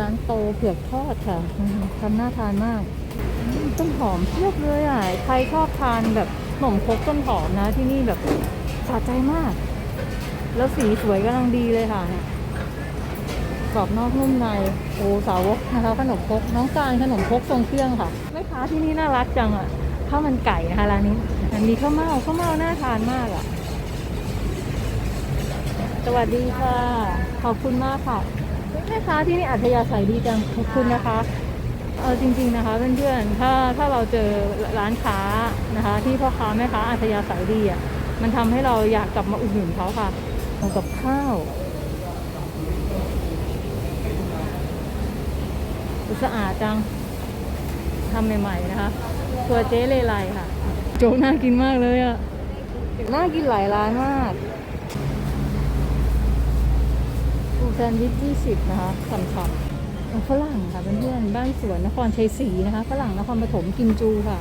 ร้านโตเผือกทอดค่ะทำน่าทานมาก ต้นหอมเพียบเลยอะ ใครชอบทานแบบขนมคกต้นหอมนะที่นี่แบบสะใจมาก แล้วสีสวยกำลังดีเลยค่ะเนี่ยกรอบนอกนุ่มในโอ้สาวกนะคะขนมคกน้องการขนมคกทรงเครื่องค่ะแม่ค้าที่นี่น่ารักจังอะข้าวมันไก่นะคะร้านนี้อันนี้ข้าวเม่าข้าวเม่าน่าทานมากอะ สวัสดีค่ะ ขอบคุณมากค่ะ แม่ค้าที่นี่อัธยาศัยดีจังขอบคุณนะคะเออจริง ๆนะคะเพื่อนๆถ้าถ้าเราเจอร้านค้านะคะ ที่พ่อค้าแม่ค้าอัธยาศัยดีอะมันทำให้เราอยากกลับมาอุดหนุนเขาค่ะเอากับข้าวสะอาดจังทำใหม่ๆนะคะตัวเจ๊เลไลค่ะ โจ๊กน่ากินมากเลยอะน่ากินหลายร้านมาก ปู แซนด์วิช20นะคะฉ่ำๆเอาฝรั่งค่ะเพื่อนๆบ้านสวนนครชัยศรีนะคะฝรั่งนครปฐมกิมจูค่ะ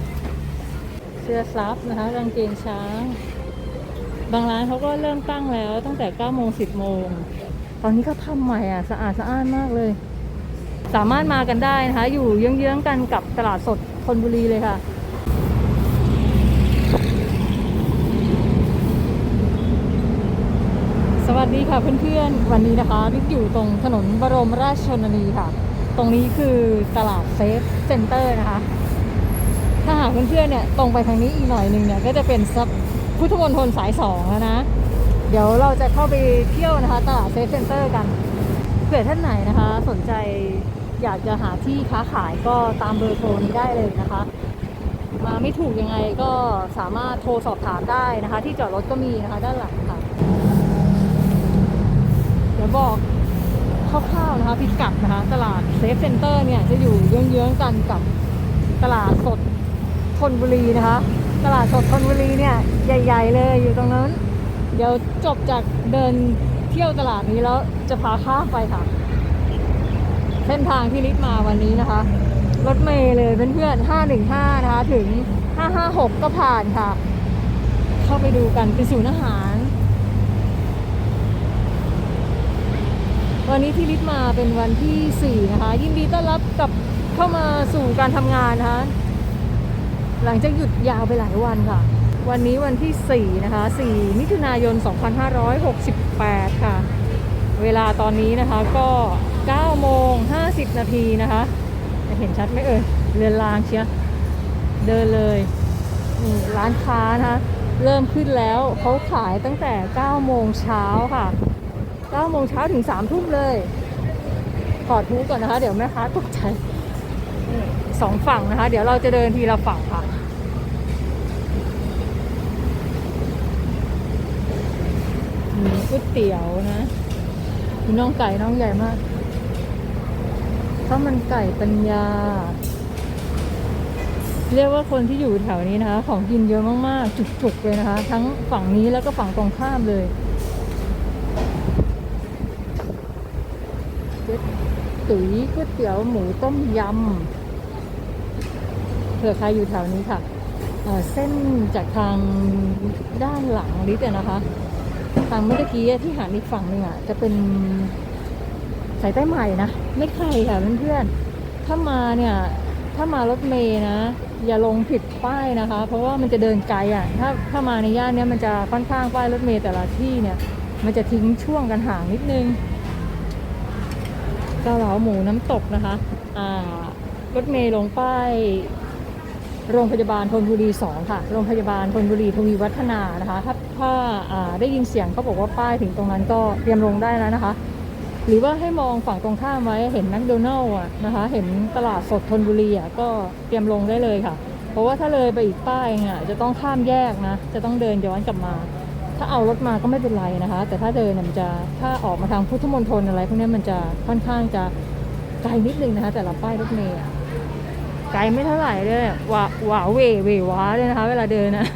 เสื้อซับนะคะกางเกงช้าง บางร้านเขาก็เริ่มตั้งแล้วตั้งแต่9โมง10โมงตอนนี้ก็ทำใหม่อะสะอาดสะอ้านมากเลย สามารถมากันได้นะคะ อยู่เยื้องๆกันกับตลาดสดธนบุรีเลยค่ะ สวัสดีค่ะเพื่อนๆ วันนี้นะคะบิ๊กอยู่ตรงถนนบรมราชชนนีค่ะ ตรงนี้คือตลาดเซฟเซ็นเตอร์นะคะ ถ้าหากเพื่อนๆเนี่ยตรงไปทางนี้อีกหน่อยหนึ่งเนี่ยก็จะเป็นพุทธมณฑลสายสองแล้วนะ เดี๋ยวเราจะเข้าไปเที่ยวนะคะ ตลาดเซฟเซ็นเตอร์กันเผื่อท่านไหนนะคะ สนใจอยากจะหาที่ค้าขายก็ตามเบอร์โทรนี้ได้เลยนะคะมาไม่ถูกยังไงก็สามารถโทรสอบถามได้นะคะ ที่จอดรถก็มีนะคะ ด้านหลังค่ะ ดี๋ยวบอกคร่าวๆนะคะพิกัดนะคะ ตลาดเซฟเซ็นเตอร์เนี่ยจะอยู่เยื้องๆกันกับตลาดสดธนบุรีนะคะ ตลาดสดธนบุรีเนี่ยใหญ่ ๆ เลยอยู่ตรงนั้น เดี๋ยวจบจากเดินเที่ยวตลาดนี้แล้วจะพาข้ามไปค่ะ เส้นทางที่ลิศมาวันนี้นะคะ รถเมย์เลยเพื่อนๆ515 นะคะ ถึง 556 ก็ผ่านค่ะ เข้าไปดูกันเป็นศูนย์อาหาร วันนี้ที่ลิศมาเป็นวันที่ 4 นะคะ ยินดีต้อนรับกลับเข้ามาสู่การทำงานนะคะหลังจากหยุดยาวไปหลายวันค่ะ วันนี้วันที่ 4 นะคะ 4 มิถุนายน 2568 ค่ะ เวลาตอนนี้นะคะก็9โมง50 นาทีนะคะจะเห็นชัดไหมเอ่ยเรือนรางเชียเดินเลยร้านค้านะคะ เริ่มขึ้นแล้วเขาขายตั้งแต่ 9 โมงเช้าค่ะ 9โมงเช้าถึง3ทุ่มเลย ขอทูก่อนนะคะ เดี๋ยวแม่ค้าตกใจสองฝั่งนะคะ เดี๋ยวเราจะเดินทีละฝั่งค่ะมีก๋วยเตี๋ยวนะมีน่องไก่น่องใหญ่มากข้าวมันไก่ปัญญา เรียกว่าคนที่อยู่แถวนี้นะคะ ของกินเยอะมากๆ จุกๆเลยนะคะ ทั้งฝั่งนี้แล้วก็ฝั่งตรงข้ามเลย เจ๊ ตุ๋ยก๋วยเตี๋ยวหมูต้มยำเผื่อใครอยู่แถวนี้ค่ะเเส้นจากทางด้านหลังลิฟต์นะคะ ทางเมื่อกี้ที่หันอีกฝั่งหนึ่งอะจะเป็นสายใต้ใหม่นะ ไม่ไกลค่ะเพื่อนๆถ้ามาเนี่ย ถ้ามารถเมย์นะ อย่าลงผิดป้ายนะคะ เพราะว่ามันจะเดินไกลอะ ถ้าถ้ามาในย่านเนี้ยมันจะค่อนข้างป้ายรถเมย์แต่ละที่เนี่ย มันจะทิ้งช่วงกันห่างนิดนึง เกาเหลาหมูน้ำตกนะคะ อ่ารถเมย์ลงป้ายโรงพยาบาลธนบุรี 2 ค่ะ โรงพยาบาลธนบุรีทวีวัฒนานะคะ ถ้าถ้าาได้ยินเสียงเขาบอกว่าป้ายถึงตรงนั้นก็เตรียมลงได้แล้วนะคะ หรือว่าให้มองฝั่งตรงข้ามไว้เห็นแมคโดนัลล์อะนะคะ เห็นตลาดสดธนบุรีอะก็เตรียมลงได้เลยค่ะ เพราะว่าถ้าเลยไปอีกป้ายอะจะต้องข้ามแยกนะ จะต้องเดินย้อนกลับมา ถ้าเอารถมาก็ไม่เป็นไรนะคะ แต่ถ้าเดินเนี่ยมันจะถ้าออกมาทางพุทธมณฑลอะไรพวกนี้มันจะค่อนข้างจะไกลนิดนึงนะคะ แต่ละป้ายรถเมล์ไกลไม่เท่าไหร่เลยหว่าว่าเวเวว้าเลยนะคะ เวลาเดินนะ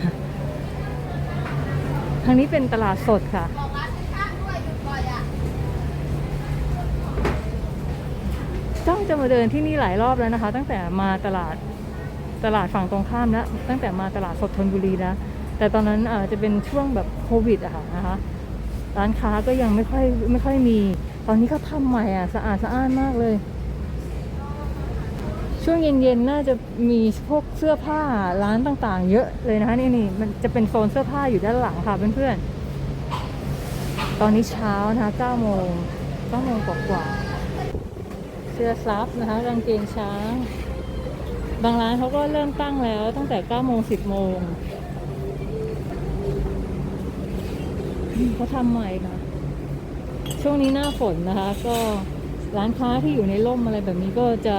ทางนี้เป็นตลาดสดค่ะจ้องจะมาเดินที่นี่หลายรอบแล้วนะคะ ตั้งแต่มาตลาดตลาดฝั่งตรงข้ามแล้วตั้งแต่มาตลาดสดธนบุรีแล้ว แต่ตอนนั้นอ่อจะเป็นช่วงแบบโควิดอะค่ะนะคะร้านค้าก็ยังไม่ค่อยไม่ค่อยมี ตอนนี้เขาทำใหม่อะสะอาดสะอ้านมากเลย ช่วงเย็นๆน่าจะมีพวกเสื้อผ้าร้านต่างๆ เยอะเลยนะคะนี่นี่มันจะเป็นโซนเสื้อผ้าอยู่ด้านหลังค่ะเพื่อนๆ ตอนนี้เช้านะคะ9โมง9โมงกว่าๆเสื้อซับนะคะกางเกงช้าง บางร้านเขาก็เริ่มตั้งแล้วตั้งแต่9โมง10โมงอืม เขาทำใหม่ค่ะช่วงนี้หน้าฝนนะคะ ก็ร้านค้าที่อยู่ในร่มอะไรแบบนี้ก็จะ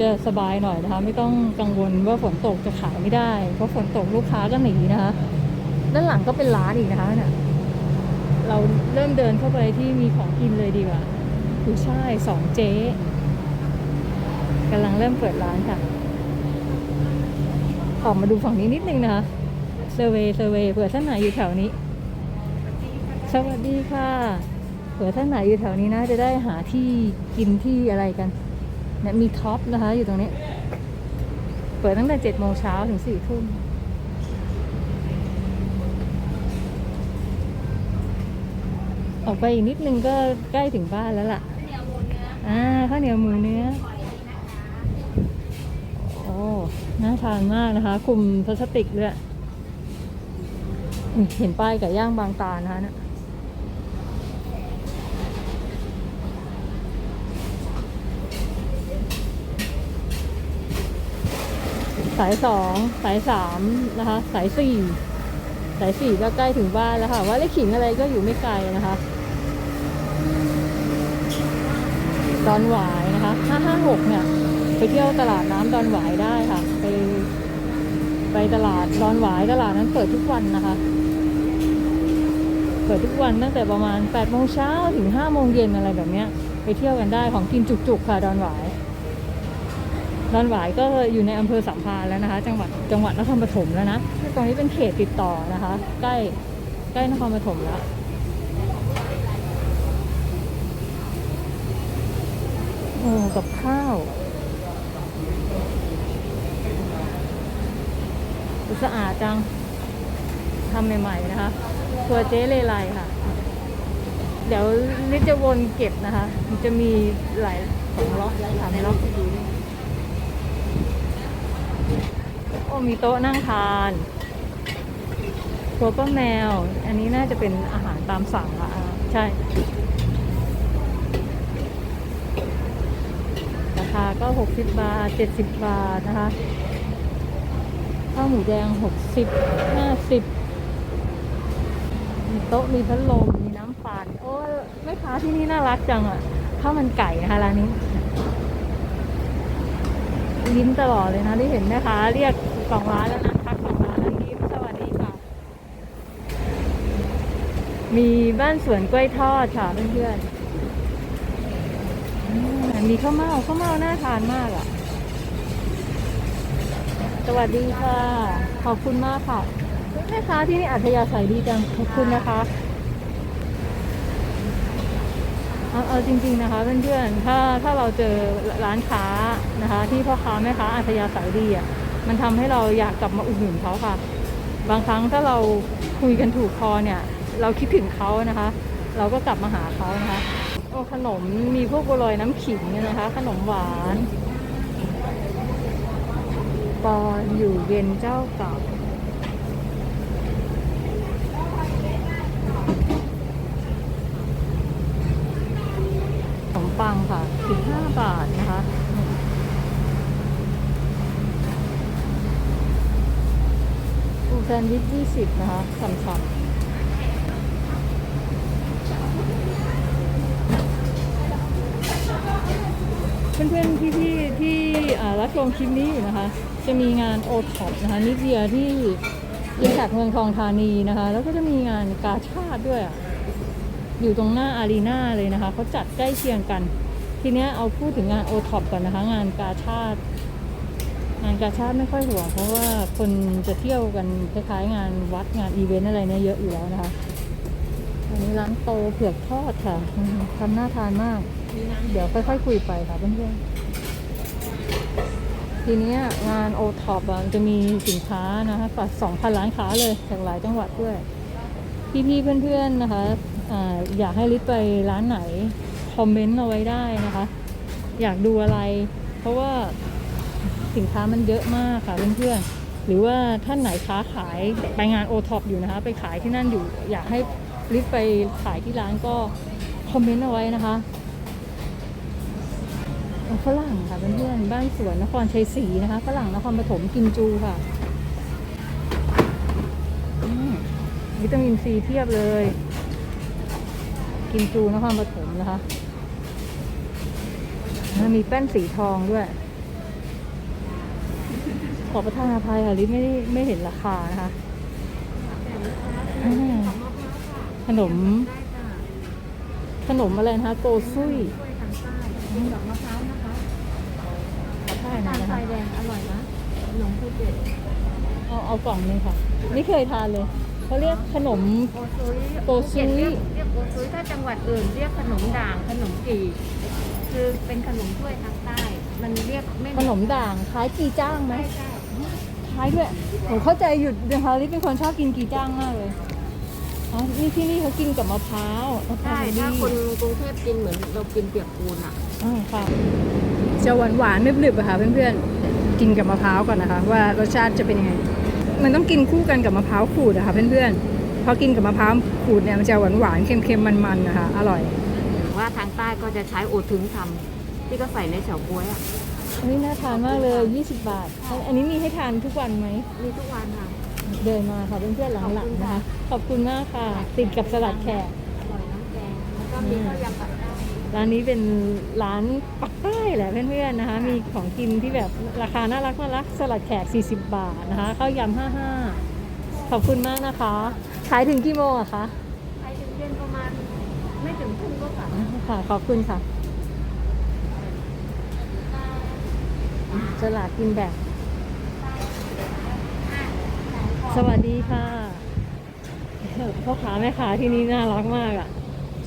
จะสบายหน่อยนะคะ ไม่ต้องกังวลว่าฝนตกจะขายไม่ได้ เพราะฝนตกลูกค้าก็หนีนะคะ ด้านหลังก็เป็นร้านอีกนะคะเนี่ยเราเริ่มเดินเข้าไปที่มีของกินเลยดีกว่าคือใช่สองเจ๊กำลังเริ่มเปิดร้านค่ะ ออกมาดูฝั่งนี้นิดนึงนะคะเซอร์เวยเซอร์เวยเผื่อท่านไหนอยู่แถวนี้ สวัสดีค่ะเผื่อท่านไหนอยู่แถวนี้นะ จะได้หาที่กินที่อะไรกันเนี่ยมีท็อปนะคะ อยู่ตรงนี้ เปิดตั้งแต่เจ็ดโมงเช้าถึงสี่ทุ่มออกไปอีกนิดนึงก็ใกล้ถึงบ้านแล้วล่ะอ่าข้าวเหนียวหมูเนื้อ โอ้ น่าทานมากนะคะคุมพลาสติกด้วยอุ๊ยเห็นป้ายไก่ย่างบางตานะคะเนี่ยสายสองสายสามนะคะ สายสี่สายสี่ก็ใกล้ถึงบ้านแล้วค่ะ ว่าเลขขิงอะไรก็อยู่ไม่ไกลนะคะดอนหวายนะคะ556เนี่ย ไปเที่ยวตลาดน้ำดอนหวายได้ค่ะ ไป ไปตลาดดอนหวายตลาดนั้นเปิดทุกวันนะคะ เปิดทุกวันตั้งแต่ประมาณ8โมงเช้าถึง5โมงเย็นอะไรแบบเนี้ย ไปเที่ยวกันได้ของกินจุกๆค่ะดอนหวาย ดอนหวายก็อยู่ในอำเภอสัมพานแล้วนะคะ จังหวัดจังหวัดนครปฐมแล้วนะตรงนี้เป็นเขตติดต่อนะคะ ใกล้ใกล้นครปฐมแล้วโอ้กับข้าวสะอาดจังทำใหม่ๆนะคะตัวเจ๊เลไลค่ะ เดี๋ยวนิจะวนเก็บนะคะ จะมีหลายสองล็อกสามล็อก โอ้มีโต๊ะนั่งทานครัวป้าแมว อันนี้น่าจะเป็นอาหารตามสั่งละอะใช่ ราคาก็ 60 บาท 70 บาทนะคะ ข้าวหมูแดง 60 50มีโต๊ะมีพัดลมมีน้ำปั่นโอ้ยแม่ค้าที่นี่น่ารักจังอะข้าวมันไก่นะคะร้านนี้ ยิ้มตลอดเลยนะที่เห็นแม่ค้าเรียกสองร้านแล้วนะทักสองร้านแล้วยิ้มสวัสดีค่ะ มีบ้านสวนกล้วยทอดค่ะเพื่อนๆมมีข้าวเม่าข้าวเม่าน่าทานมากอะ สวัสดีค่ะ ขอบคุณมากค่ะแม่ค้าที่นี่อัธยาศัยดีจังขอบคุณนะคะเอาเอาจริง ๆนะคะเพื่อนๆ ถ้าถ้าเราเจอร้านค้า นะคะ ที่พ่อค้าแม่ค้าอัธยาศัยดีอะมันทำให้เราอยากกลับมาอุดหนุนเขาค่ะ บางครั้งถ้าเราคุยกันถูกคอเนี่ย เราคิดถึงเขานะคะ เราก็กลับมาหาเขานะคะโอ้ขนมมีพวกบัวลอยน้ำขิงเนี่ยนะคะ ขนมหวานปอนอยู่เย็นเจ้าเก่าขนมปังค่ะ 15 บาทนะคะ ปู แซนด์วิช20นะคะสำๆเพื่อนๆพี่ๆที่อ่รับชมคลิปนี้อยู่นะคะ จะมีงานโอท็อปนะคะนิเดียที่ยินจากเมืองทองธานีนะคะ แล้วก็จะมีงานกาชาติด้วยอะอยู่ตรงหน้าอารีนาเลยนะคะเขาจัดใกล้เคียงกัน ทีเนี้ยเอาพูดถึงงานโอท็อปก่อนนะคะ งานกาชาติ งานกาชาติไม่ค่อยห่วงเพราะว่าคนจะเที่ยวกันคล้ายๆงานวัดงานอีเวนต์อะไรเนี่ยเยอะอยู่แล้วนะคะอันนี้ร้านโตเผือกทอดค่ะทำน่าทานมาก เดี๋ยวค่อยๆคุยไปค่ะเพื่อนๆทีนี้งานโอท็อปจะมีสินค้านะคะกว่า2,000ร้านค้าเลยจากหลายจังหวัดด้วย พี่ๆเพื่อนๆนะคะอาอยากให้ลิศไปร้านไหน คอมเมนต์เอาไว้ได้นะคะ อยากดูอะไร เพราะว่า สินค้ามันเยอะมากค่ะเพื่อนๆหรือว่าท่านไหนค้าขายไปงานโอท็อปอยู่นะคะ ไปขายที่นั่นอยู่อยากให้ลิฟไปขายที่ร้านก็คอมเมนต์เอาไว้นะคะฝรั่งค่ะเพื่อนๆบ้านสวนนครชัยศรีนะคะฝรั่งนครปฐมกินจูค่ะวิตามินซีเทียบเลย กินจูนครปฐมนะคะมีแป้นสีทองด้วย ขอประทานอภัยค่ะลิศไม่ได้ไม่เห็นราคานะคะอ่าขนม ขนมอะไรนะคะโกซุยช่วยทางใต้ดอกมะพร้าวนะคะขอท่ายหนะทานนะไฟคะแดงอร่อยนะขนมภูเก็ตเอาเอากล่องหนึงค่ะ ไม่เคยทานเลยเขาเรียกขนมโกซุยโกซุยภูเก็ตเรียกเรียกโกซุยถ้าจังหวัดอื่นเรียกขนมด่างขนมจีบคือเป็นขนมถ้วยทางใต้ มันเรียกไม่ขนมด่างคล้ายกีจ้างไหมใช่ ใช่คล้ายด้วยผมเข้าใจหยุดนะคะลิศเป็นคนชอบกินกีจ้างมากเลยอ๋อนี่ที่นี่เขากินกับมะพร้าวมะพร้าใช่วถ้านี่คนกรุงเทพกินเหมือนเรากินเปียกปูนอะ อ่าค่ะจะหวานหวานๆหนึบๆอะค่ะเพื่อนๆ กินกับมะพร้าวก่อนนะคะ ว่ารสชาติจะเป็นยังไง มันต้องกินคู่กันกับมะพร้าวขูดอะค่ะเพื่อนๆ พอกินกับมะพร้าวขูดเนี่ยมันจะหวานหวานๆเค็มๆมันๆนะคะอร่อย ว่าทางใต้ก็จะใช้โอทึงทำที่ก็ใส่ในเฉาก๊วยอะ เฮ้ยน่าทานมากเลย 20 บาท อันนี้มีให้ทานทุกวันไหม มีทุกวันค่ะ เดินมาค่ะเพื่อนๆหลังๆนะคะ ขอบคุณมากค่ะ ติดกับสลัดแขกอร่อยน้ำแกงแล้วก็มีข้าวยำปักใต้ร้านนี้เป็นร้านปักใต้แหละเพื่อนๆนะคะ มีของกินที่แบบราคาน่ารักน่ารักสลัดแขก 40 บาทนะคะข้าวยำ55 ขอบคุณมากนะคะ ขายถึงกี่โมงอะคะไปถึงเย็นประมาณไม่ถึงทุ่มก็กลับค่ะ ขอบคุณค่ะ สลากกินแบ่งสวัสดีค่ะพ่อค้าแม่ค้าที่นี่น่ารักมากอะ่ะ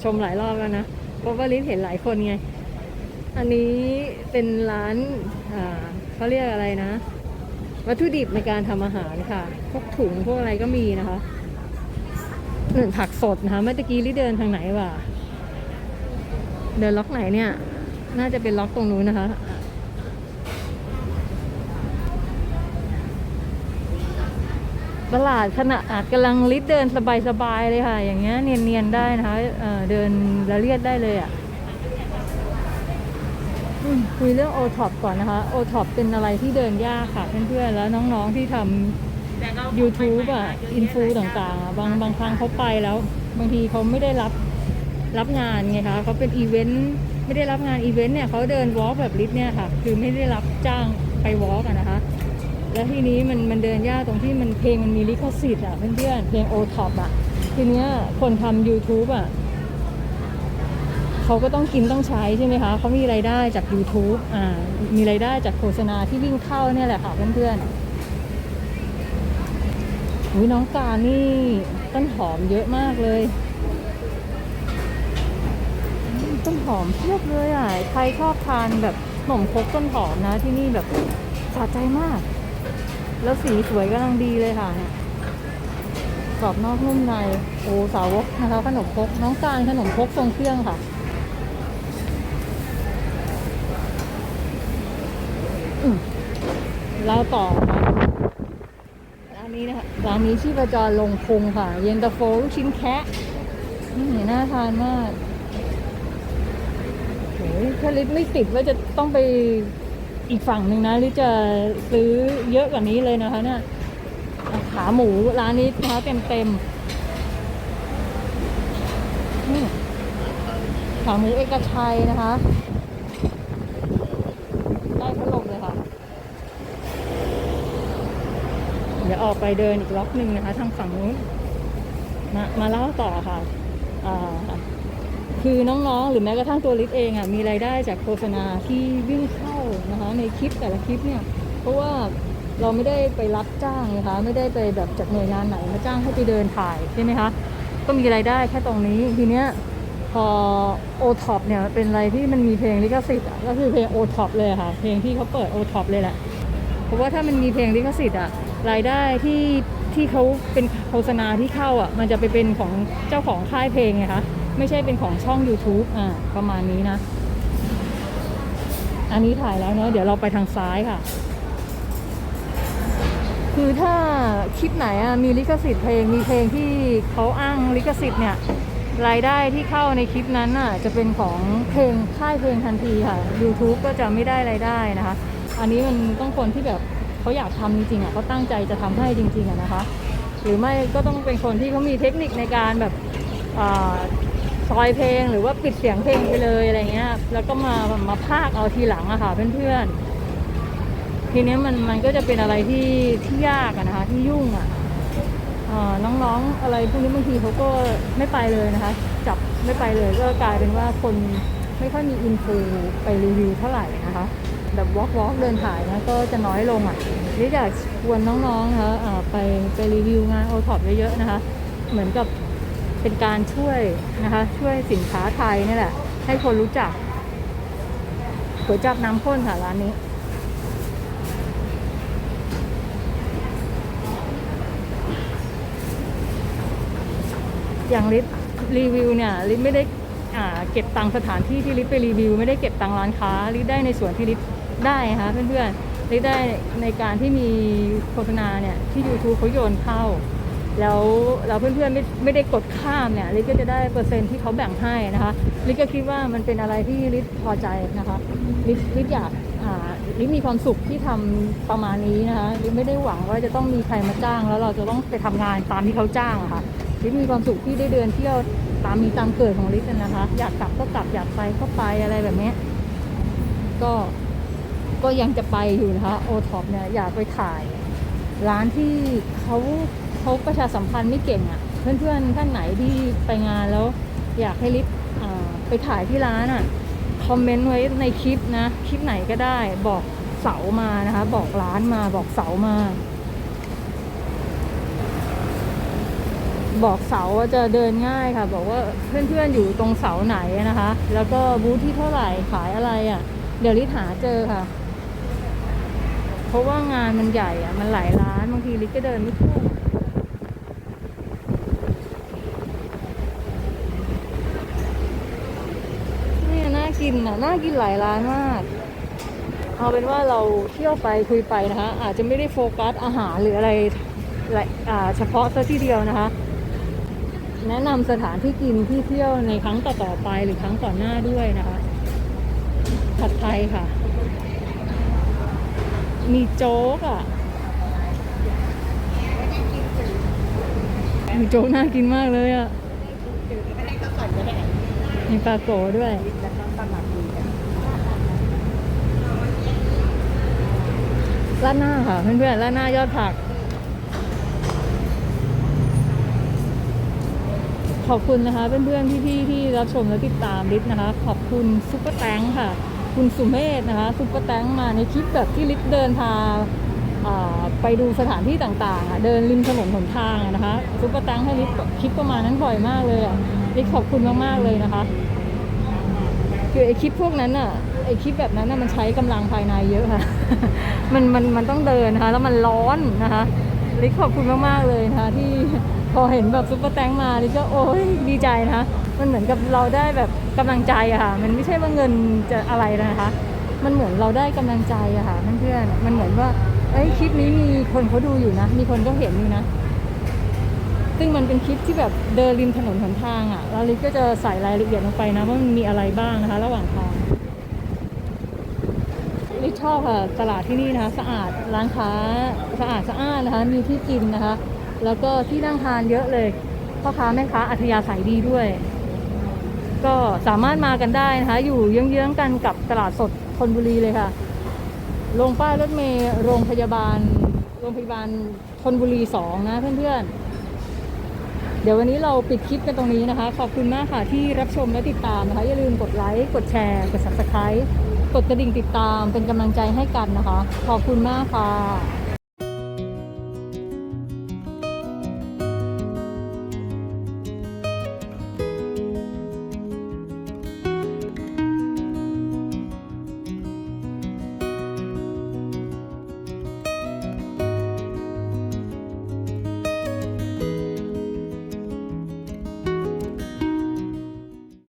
ชมหลายรอบแล้วนะเพราะว่าลิศเห็นหลายคนไง อันนี้เป็นร้านอ่าเขาเรียกอะไรนะ วัตถุดิบในการทำอาหารค่ะ พวกถุงพวกอะไรก็มีนะคะหนึ่งผักสดนะคะเมื่อตะกี้ลิเดินทางไหนวะเดินล็อกไหนเนี่ย น่าจะเป็นล็อกตรงนู้นนะคะ ตลาดขณะอาจกำลังลิดเดินสบายๆเลยค่ะ อย่างเงี้ยเนียนๆได้นะคะเเดินละเลียดได้เลยอะคุยเรื่องโอท็อปก่อนนะคะโอท็อปเป็นอะไรที่เดินยากค่ะเพื่อนๆแล้วน้องๆที่ทำ YouTube อะอินฟูต่างๆ บางบางครั้งเขาไปแล้ว บางทีเขาไม่ได้รับรับงานไงคะเขาเป็นอีเวนต์ไม่ได้รับงานอีเวนต์เนี่ยเขาเดินวอล์กแบบลิฟต์เนี่ยค่ะ คือไม่ได้รับจ้างไปวอล์กนะคะ แล้วทีนี้มันมันเดินยากตรงที่มันเพลงมันมีลิขสิทธิ์อะเพื่อนๆเพลงโอท็อปอะ ทีเนี้ยคนทำ YouTube อะเขาก็ต้องกินต้องใช้ใช่ไหมคะเขามีรายได้จาก YouTube อ่ามีรายได้จากโฆษณาที่วิ่งเข้าเนี่ยแหละค่ะเพื่อนๆอุ้ยน้องการนี่ต้นหอมเยอะมากเลย ต้นหอมเพียบเลยอะใครชอบทานแบบขนมคกต้นหอมนะที่นี่แบบสะใจมาก แล้วสีสวยกำลังดีเลยค่ะกรอบนอกนุ่มใน โอ้สาวกนะคะขนมคกน้องการขนมคกทรงเครื่องค่ะแล้วต่อค่ะร้านนี้นะคะร้านนี้ชีพจรลงพงค่ะ เย็นตาโฟลูกชิ้นแคะนี่น่าทานมากโอ้ยถ้าลิศไม่ติดว่าจะต้องไป อีกฝั่งหนึ่งนะลิศจะซื้อเยอะกว่านี้เลยนะคะเนี่ยขาหมูร้านนี้นะคะเต็มเต็มๆขาหมูเอกชัยนะคะ ได้พัดลมเลยค่ะ เดี๋ยวออกไปเดินอีกล็อกหนึ่งนะคะ ทางฝั่งนู้นมามาเล่าต่อค่ะคือน้องๆ หรือแม้กระทั่งตัวลิศเองอะมีรายได้จากโฆษณาที่วิ่งเข้า นะคะในคลิปแต่ละคลิปเนี่ย เพราะว่าเราไม่ได้ไปรับจ้างนะคะไม่ได้ไปแบบจากหน่วยงานไหนมาจ้างให้ไปเดินถ่ายใช่ไหมคะก็มีรายได้แค่ตรงนี้ทีเนี้ยพอโอท็อปเนี่ยเป็นอะไรที่มันมีเพลงลิขสิทธิ์อะก็คือเพลงโอท็อปเลยค่ะ เพลงที่เขาเปิดโอท็อปเลยแหละเพราะว่าถ้ามันมีเพลงลิขสิทธิ์อะรายได้ที่ที่เขาเป็นโฆษณาที่เข้าอะมันจะไปเป็นของเจ้าของค่ายเพลงไงคะไม่ใช่เป็นของช่อง YouTube อ่าประมาณนี้นะ อันนี้ถ่ายแล้วเนอะเดี๋ยวเราไปทางซ้ายค่ะ คือถ้าคลิปไหนอะมีลิขสิทธิ์เพลงมีเพลงที่เขาอ้างลิขสิทธิ์เนี่ยรายได้ที่เข้าในคลิปนั้นน่ะจะเป็นของเพลงค่ายเพลงทันทีค่ะ YouTube ก็จะไม่ได้รายได้นะคะ อันนี้มันต้องคนที่แบบเขาอยากทำจริงๆอะเขาตั้งใจจะทำให้จริงๆอะนะคะ หรือไม่ก็ต้องเป็นคนที่เขามีเทคนิคในการแบบอ่า ซอยเพลงหรือว่าปิดเสียงเพลงไปเลยอะไรเงี้ย แล้วก็มามาพากเอาทีหลังอะค่ะเพื่อนๆ ทีเนี้ยมันมันก็จะเป็นอะไรที่ที่ยากอะนะคะ ที่ยุ่งอะอ่าน้องๆอะไรพวกนี้บางทีเขาก็ไม่ไปเลยนะคะ จับไม่ไปเลยก็กลายเป็นว่าคนไม่ค่อยมีอินฟูไปรีวิวเท่าไหร่นะคะแบบวอล์กวอล์กเดินถ่ายนะก็จะน้อยลงอะนี่อยากชวนน้องๆนะคะอ่าไปไปรีวิวงานโอท็อปเยอะๆนะคะ เหมือนกับ เป็นการช่วยนะคะ ช่วยสินค้าไทยนี่แหละ ให้คนรู้จักก๋วยจับน้ำข้นค่ะร้านนี้อย่างลิศรีวิวเนี่ยลิศไม่ได้เก็บตังสถานที่ที่ลิศไปรีวิว ไม่ได้เก็บตังร้านค้าลิศได้ในส่วนที่ลิศได้นะคะเพื่อนๆลิศได้ในการที่มีโฆษณาเนี่ยที่ YouTube เขาโยนเข้า แล้วเราเพื่อนๆไม่ไม่ได้กดข้ามเนี่ยลิศก็จะได้เปอร์เซ็นที่เขาแบ่งให้นะคะลิศก็คิดว่ามันเป็นอะไรที่ลิศพอใจนะคะลิศลิศอยากอ่าลิศมีความสุขที่ทำประมาณนี้นะคะลิศไม่ได้หวังว่าจะต้องมีใครมาจ้าง แล้วเราจะต้องไปทำงานตามที่เขาจ้างะค่ะลิศมีความสุขที่ได้เดินเที่ยวตามมีตามเกิดของลิศนะนะคะ อยากกลับก็กลับอยากไปก็ไปอะไรแบบนี้ก็ก็ยังจะไปอยู่นะคะโอท็อปเนี่ยอยากไปถ่าย ร้านที่เขา เขาประชาสัมพันธ์ไม่เก่งอะ่ะ เพื่อนๆท่านไหนที่ไปงานแล้ว อยากให้ลิศอ่าไปถ่ายที่ร้านอะ่ะคอมเมนต์ไว้ในคลิปนะ คลิปไหนก็ได้บอกเสามานะคะ บอกร้านมาบอกเสามา บอกเสาว่าจะเดินง่ายค่ะ บอกว่าเพื่อนๆอยู่ตรงเสาไหนนะคะ แล้วก็บูธที่เท่าไหร่ขายอะไรอะ่ะ เดี๋ยวลิศหาเจอค่ะ เพราะว่างานมันใหญ่อะ่ะ มันหลายร้านบางทีลิศก็เดินไม่ทั่วเนี่ยน่า กินอะน่ากินหลายร้านมาก เอาเป็นว่าเราเที่ยวไปคุยไปนะคะอาจจะไม่ได้โฟกัสอาหารหรืออะไรเฉพาะซะทีเดียวนะคะ แนะนำสถานที่กินที่เที่ยวในครั้งต่อๆไปหรือครั้งก่อนหน้าด้วยนะคะผัดไทยค่ะ มีโจ๊กอะมีโจ๊กน่ากินมากเลยอะมีปลาโกด้วย ร้านหน้าค่ะเพื่อนๆร้านหน้ายอดผัก ขอบคุณนะคะเพื่อนๆพี่ๆที่รับชมและติดตามลิศนะคะ ขอบคุณซุปเปอร์แตงค่ะ คุณสุเมธนะคะซุปเปอร์แตงมาในคลิปแบบที่ลิศเดินพาไปดูสถานที่ต่างๆ เดินริมถนนหนทางนะคะซุปเปอร์แตงให้ลิศคลิปประมาณนั้นบ่อยมากเลยอะลิศขอบคุณมากๆเลยนะคะ คือไอคลิปพวกนั้นอะไอคลิปแบบนั้นน่ะมันใช้กำลังภายในเยอะค่ะ มันมันมันต้องเดินนะคะ แล้วมันร้อนนะคะลิขอบคุณมากๆเลยนะคะที่พอเห็นแบบซุปเปอร์แตงมาลิก็โอ้ยดีใจนะคะมันเหมือนกับเราได้แบบกำลังใจอะค่ะ มันไม่ใช่ว่าเงินจะอะไรนะคะ มันเหมือนเราได้กำลังใจอะค่ะเพื่อนๆมันเหมือนว่าเอ้ยคลิปนี้มีคนเขาดูอยู่นะ มีคนก็เห็นอยู่นะ ซึ่งมันเป็นคลิปที่แบบเดินริมถนนหนทางอะ่ะล้วลิศก็จะใส่รายละเอียดลงไปนะว่ามันมีอะไรบ้างนะคะ ระหว่างทางลิชอบค่ะตลาดที่นี่นะคะ สะอาดร้านค้าสะอาดสะอ้านนะคะ มีที่กินนะคะ แล้วก็ที่นั่งทานเยอะเลยพ่อค้าแม่ค้าอัธยาศัยดีด้วย ก็สามารถมากันได้นะคะ อยู่เยื้องๆกันกับตลาดสดธนบุรีเลยค่ะลงป้ายรถเมล์โรงพยาบาลโรงพยาบาลธนบุรีสองนะเพื่อนๆ เดี๋ยววันนี้เราปิดคลิปกันตรงนี้นะคะ ขอบคุณมากค่ะที่รับชมและติดตามนะคะ อย่าลืมกดไลค์ กดแชร์ กด subscribe กดกระดิ่งติดตามเป็นกำลังใจให้กันนะคะ ขอบคุณมากค่ะ